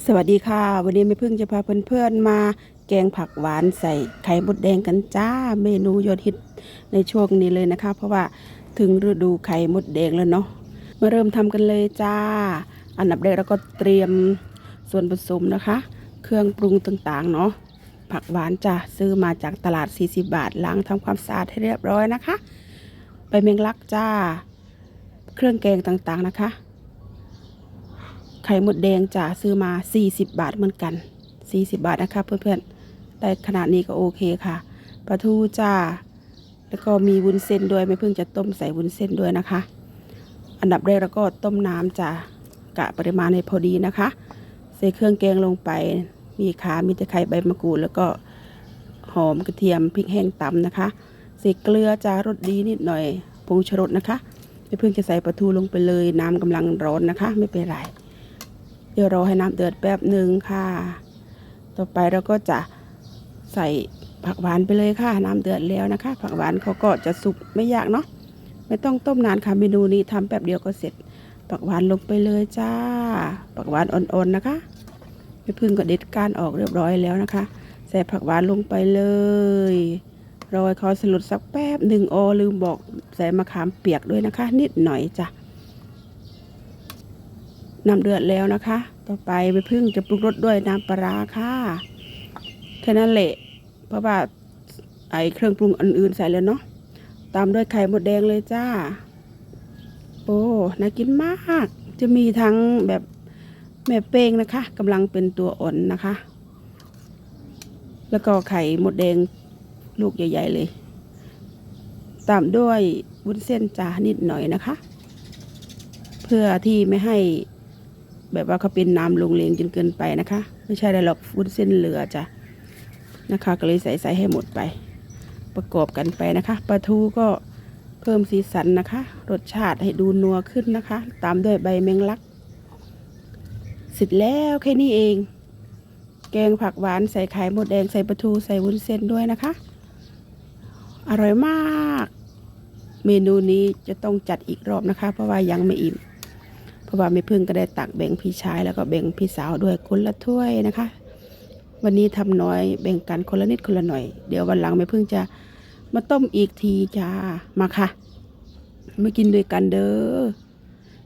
สวัสดีค่ะ วันนี้แม่พึ่งจะพาเพื่อนๆมาแกงผักหวานใส่ไข่มดแดงกันจ้า เมนูยอดฮิตในช่วงนี้เลยนะคะ เพราะว่าถึงฤดูไข่มดแดงแล้วเนาะมาเริ่มทำกันเลยจ้า อันดับแรกเราก็เตรียมส่วนผสมนะคะ เครื่องปรุงต่างๆเนาะผักหวานจ้าซื้อมาจากตลาด 40 บาทล้างทำความสะอาดให้เรียบร้อยนะคะไปเมงลักจ้า เครื่องแกงต่างๆนะคะ ไข่หมดแดงจะซื้อมา 40 บาทเหมือนกัน 40 บาทนะคะ เพื่อนๆ ได้ขนาดนี้ก็โอเคค่ะ ปลาทูจ้า แล้วก็มีวุ้นเส้นด้วยไม่เพิ่งจะต้มใส่วุ้นเส้นด้วยนะคะ อันดับแรกเราก็ต้มน้ำจ้ากะปริมาณให้พอดีนะคะ ใส่เครื่องแกงลงไป มีขามีตะไคร้ใบมะกรูดแล้วก็หอมกระเทียมพริกแห้งตำนะคะใส่เกลือจ้ารสดีนิดหน่อยผงชูรสนะคะไม่เพิ่งจะใส่ปลาทูลงไปเลยน้ำกำลังร้อนนะคะ ไม่เป็นไร เดี๋ยวรอให้น้ำเดือดแป๊บหนึ่งค่ะ ต่อไปเราก็จะใส่ผักหวานไปเลยค่ะ น้ำเดือดแล้วนะคะ ผักหวานเขาก็จะสุกไม่ยากเนาะไม่ต้องต้มนานค่ะเมนูนี้ทำแป๊บเดียวก็เสร็จ ผักหวานลงไปเลยจ้า ผักหวานอ่อนๆนะคะไม่พึ่งก็เด็ดก้านออกเรียบร้อยแล้วนะคะ ใส่ผักหวานลงไปเลยรอให้เขาสลุดสักแป๊บหนึ่งโออลืมบอกใส่มะขามเปียกด้วยนะคะ นิดหน่อยจ้ะ น้ำเดือดแล้วนะคะ ต่อไปไปพึ่งจะปรุงรสด้วยน้ำปลาค่ะแค่นั้นแหละเพราะว่าไอเครื่องปรุงอื่นๆใส่แล้วเนาะตามด้วยไข่หมดแดงเลยจ้าโอ้น่ากินมาก จะมีทั้งแบบแม่เป้งนะคะกำลังเป็นตัวอ่อนนะคะ แล้วก็ไข่หมดแดงลูกใหญ่ ๆเลย ตามด้วยวุ้นเส้นจานิดหน่อยนะคะ เพื่อที่ไม่ให้ แบบว่าเขาเป็นน้ำลงเลงจนเกินไปนะคะ ไม่ใช่อะไรหรอกวุ้นเส้นเหลือจ้ะนะคะ ก็เลยใส่ใส่ให้หมดไป ประกอบกันไปนะคะปลาทูก็เพิ่มสีสันนะคะ รสชาติให้ดูนัวขึ้นนะคะ ตามด้วยใบแมงลัก เสร็จแล้วแค่นี้เอง แกงผักหวานใส่ไข่มดแดงใส่ปลาทูใส่วุ้นเส้นด้วยนะคะ อร่อยมาก เมนูนี้จะต้องจัดอีกรอบนะคะ เพราะว่ายังไม่อิ่ม ราะว่าไม่พึ่งก็ได้ตักแบ่งพี่ชายแล้วก็แบ่งพี่สาวด้วยคนละถ้วยนะคะ วันนี้ทำน้อยแบ่งกันคนละนิดคนละหน่อย เดี๋ยววันหลังไม่พึ่งจะมาต้มอีกทีจ้ามาค่ะมากินด้วยกันเด้อ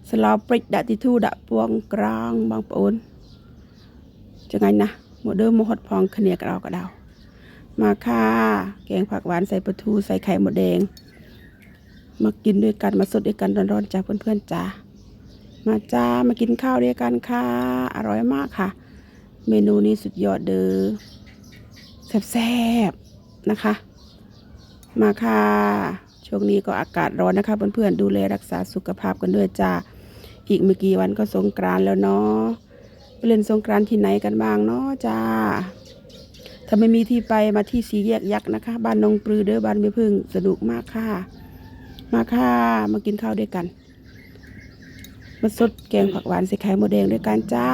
สลาปริกดะติทูดะปวงกลางบางปนจะไงนะหมดเดิมหดพองขเนียกเรากระดาวมาค่ะ แกงผักหวานใส่ปลาทูใส่ไข่หมดแดง มากินด้วยกันมาสดด้วยกันร้อนๆจ้าเพื่อนๆจ้า มาจ้ามากินข้าวด้วยกันค่ะ อร่อยมากค่ะ เมนูนี้สุดยอดเด้อแซ่บๆนะคะ มาค่ะช่วงนี้ก็อากาศร้อนนะคะเพื่อนๆดูแลรักษาสุขภาพกันด้วยจ้าอีกไม่กี่วันก็สงกรานแล้วเนาะไปเล่นสงกรานที่ไหนกันบ้างเนาะจ้าถ้าไม่มีที่ไปมาที่สีแยกยักษ์นะคะ บ้านนองปลือเด้อบ้านไม่พึ่งสนุกมากค่ะ มาค่ะ มากินข้าวด้วยกัน สดแกงผักหวานใส่ไข่มดแดงด้วยกันจ้า